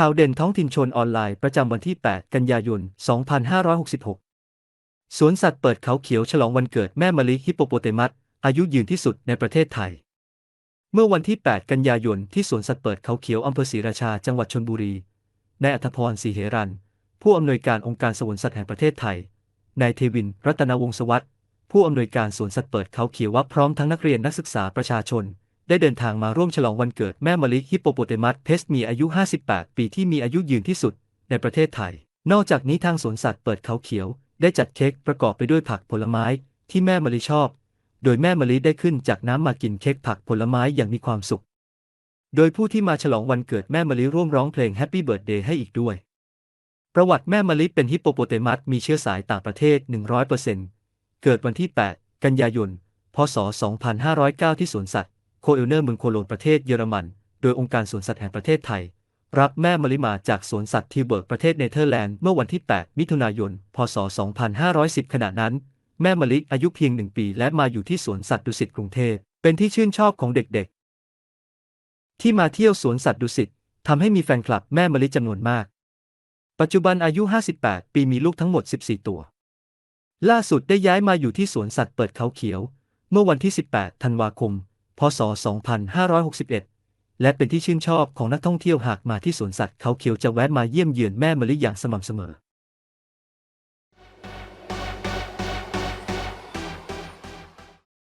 ข่าวเด่นท้องถิ่นชนออนไลน์ประจำวันที่ 8 กันยายน 2566 สวนสัตว์เปิดเขาเขียวฉลองวันเกิดแม่มะลิฮิปโปโปเตมัส อายุยืนที่สุดในประเทศไทย เมื่อวันที่ 8 กันยายนที่สวนสัตว์เปิดเขาเขียวอำเภอศรีราชา จังหวัดชนบุรี นายอัธพรศรีเหรัน ผู้อำนวยการองค์การสวนสัตว์แห่งประเทศไทย นายเทวิน รัตนวงศ์สวัสดิ์ผู้อำนวยการสวนสัตว์เปิดเขาเขียวว่าพร้อมทั้งนักเรียนนักศึกษาประชาชน ได้เดินทางมาร่วมฉลองวันเกิดแม่มะลิฮิปโปโปเตมัสเพสมีอายุ 58 ปีที่มีอายุยืนที่สุดในประเทศไทย นอกจากนี้ทางสวนสัตว์เปิดเขาเขียว ได้จัดเค้กประกอบไปด้วยผักผลไม้ที่แม่มะลิชอบ โดยแม่มะลิได้ขึ้นจากน้ำมากินเค้กผักผลไม้อย่างมีความสุข โดยผู้ที่มาฉลองวันเกิดแม่มะลิร่วมร้องเพลง Happy Birthday ให้อีกด้วย ประวัติแม่มะลิเป็นฮิปโปโปเตมัสมีเชื้อสายต่างประเทศ 100%เกิดวันที่ 8 กันยายน พศ 2509 ที่สวนสัตว์ โคเอลเนอร์เมืองโคโลนประเทศเยอรมัน โดยองค์การสวนสัตว์แห่งประเทศไทย รับแม่มะลิมาจากสวนสัตว์ทิวเบิร์กประเทศเนเธอร์แลนด์เมื่อวันที่ 8 มิถุนายน พศ 2510 ขณะนั้น แม่มะลิอายุเพียงหนึ่งปี และมาอยู่ที่สวนสัตว์ดุสิตกรุงเทพ เป็นที่ชื่นชอบของเด็กๆ ที่มาเที่ยวสวนสัตว์ดุสิตทำให้มีแฟนคลับแม่มะลิจำนวนมาก ปัจจุบันอายุ 58 ปีมีลูกทั้งหมด 14 ตัว ล่าสุดได้ย้ายมาอยู่ที่สวนสัตว์เปิดเขาเขียว เมื่อวันที่ 18 ธันวาคม พศ 2561 และเป็นที่ชื่นชอบของนักท่องเที่ยวหากมาที่สวนสัตว์เขาเขียวจะแวะมาเยี่ยมเยือนแม่มะลิอย่างสม่ำเสมอ